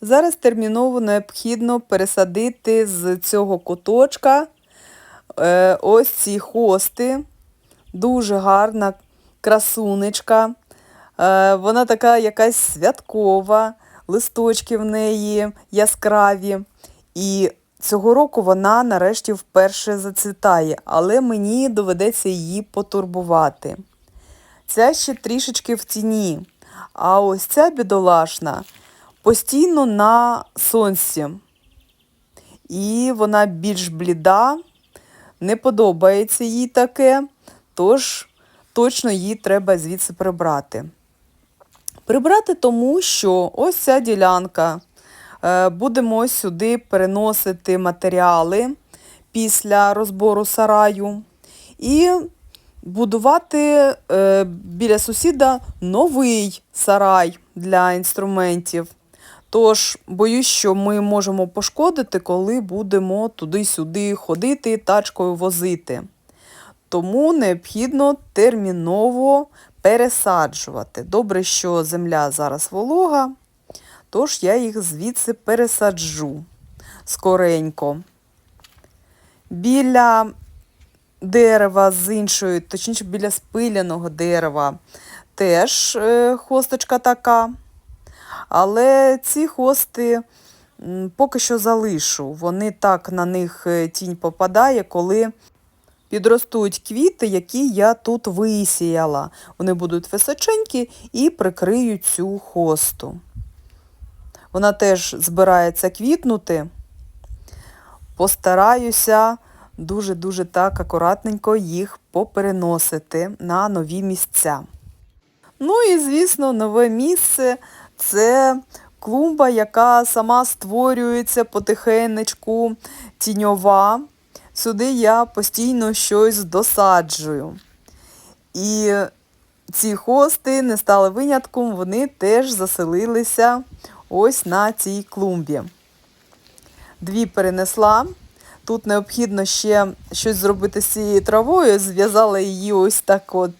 Зараз терміново необхідно пересадити з цього куточка е, ось ці хости. Дуже гарна красунечка. Е, вона така якась святкова, листочки в неї яскраві. І цього року вона нарешті вперше зацвітає, але мені доведеться її потурбувати. Ця ще трішечки в тіні, а ось ця бідолашна постійно на сонці. І вона більш бліда, не подобається їй таке, тож точно її треба звідси прибрати. Прибрати тому, що ось ця ділянка. Е, Будемо сюди переносити матеріали після розбору сараю і будувати е, біля сусіда новий сарай для інструментів. Тож, боюсь, що ми можемо пошкодити, коли будемо туди-сюди ходити, тачкою возити. Тому необхідно терміново пересаджувати. Добре, що земля зараз волога, тож я їх звідси пересаджу скоренько. Біля дерева з іншої, точніше біля спиляного дерева, теж е, хосточка така. Але ці хости поки що залишу. Вони так на них е, тінь попадає, коли підростуть квіти, які я тут висіяла. Вони будуть височенькі і прикриють цю хосту. Вона теж збирається квітнути. Постараюся дуже-дуже так акуратненько їх попереносити на нові місця. Ну і, звісно, нове місце це клумба, яка сама створюється потихенечку, тіньова. Сюди я постійно щось досаджую. І ці хости не стали винятком, вони теж заселилися ось на цій клумбі. Дві перенесла. Тут необхідно ще щось зробити з цією травою. Зв'язала її ось так от,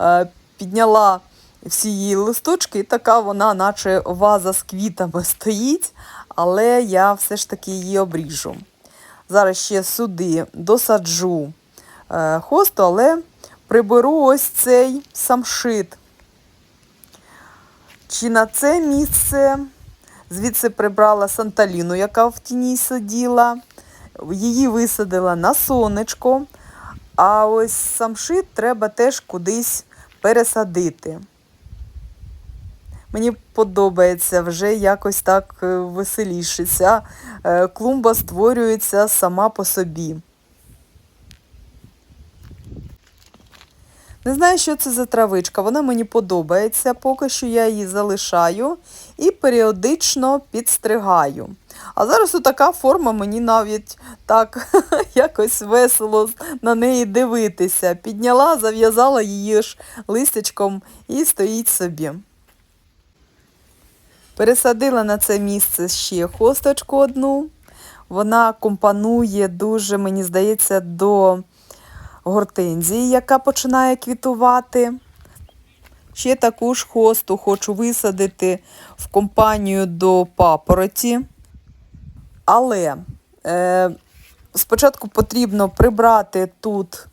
е, підняла всі її листочки, і така вона, наче ваза з квітами стоїть, але я все ж таки її обріжу. Зараз ще сюди досаджу е, хосту, але приберу ось цей самшит. Чи на це місце звідси прибрала Санталіну, яка в тіні сиділа, її висадила на сонечко, а ось самшит треба теж кудись пересадити. Мені подобається вже якось так е, веселіше. Ця клумба створюється сама по собі. Не знаю, що це за травичка, вона мені подобається, поки що я її залишаю і періодично підстригаю. А зараз така форма, мені навіть так якось весело на неї дивитися. Підняла, зав'язала її ж листячком і стоїть собі. Пересадила на це місце ще хосточку одну. Вона компонує дуже, мені здається, до гортензії, яка починає квітувати. Ще таку ж хосту хочу висадити в компанію до папороті. Але е, спочатку потрібно прибрати тут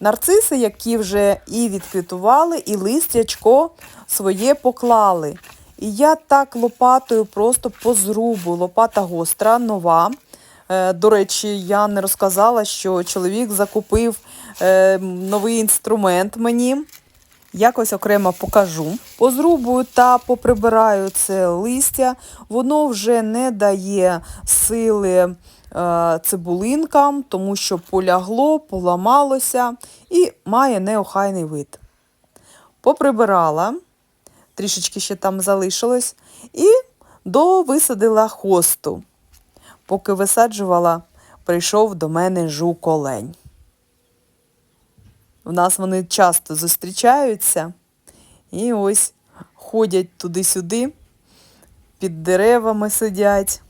нарциси, які вже і відквітували, і листячко своє поклали. І я так лопатою просто по зрубу. Лопата гостра, нова. Е, До речі, я не розказала, що чоловік закупив е, новий інструмент мені. Якось окремо покажу. Позрубую та поприбираю це листя. Воно вже не дає сили е, цибулинкам, тому що полягло, поламалося і має неохайний вид. Поприбирала трішечки ще там залишилось, і довисадила хосту. Поки висаджувала, прийшов до мене жук-олень. В нас вони часто зустрічаються і ось ходять туди-сюди, під деревами сидять,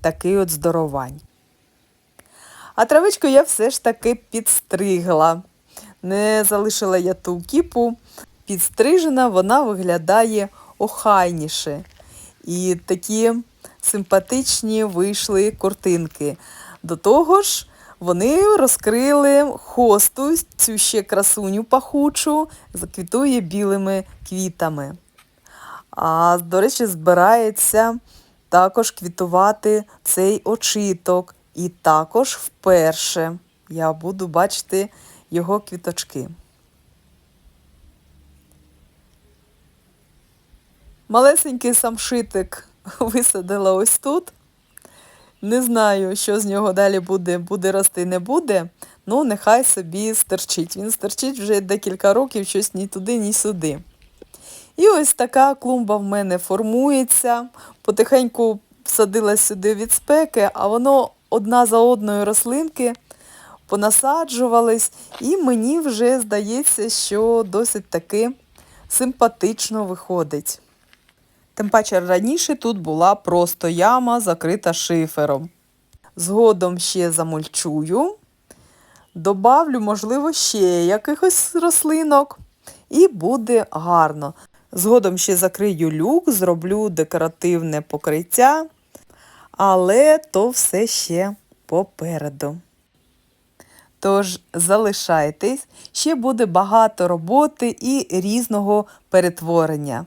такий от здоровань. А травичку я все ж таки підстригла. Не залишила я ту кіпу, підстрижена, вона виглядає охайніше. І такі симпатичні вийшли картинки. До того ж, вони розкрили хосту, цю ще красуню пахучу, заквітує білими квітами. А, до речі, збирається також квітувати цей очиток. І також вперше я буду бачити його квіточки. Малесенький самшитик висадила ось тут. Не знаю, що з нього далі буде, буде рости, не буде. Ну, нехай собі стерчить. Він стерчить вже декілька років, щось ні туди, ні сюди. І ось така клумба в мене формується. Потихеньку всадилась сюди від спеки, а воно одна за одною рослинки понасаджувались, і мені вже здається, що досить таки симпатично виходить. Тим паче раніше тут була просто яма, закрита шифером. Згодом ще замульчую, добавлю, можливо, ще якихось рослинок, і буде гарно. Згодом ще закрию люк, зроблю декоративне покриття, але то все ще попереду. Тож залишайтесь, ще буде багато роботи і різного перетворення.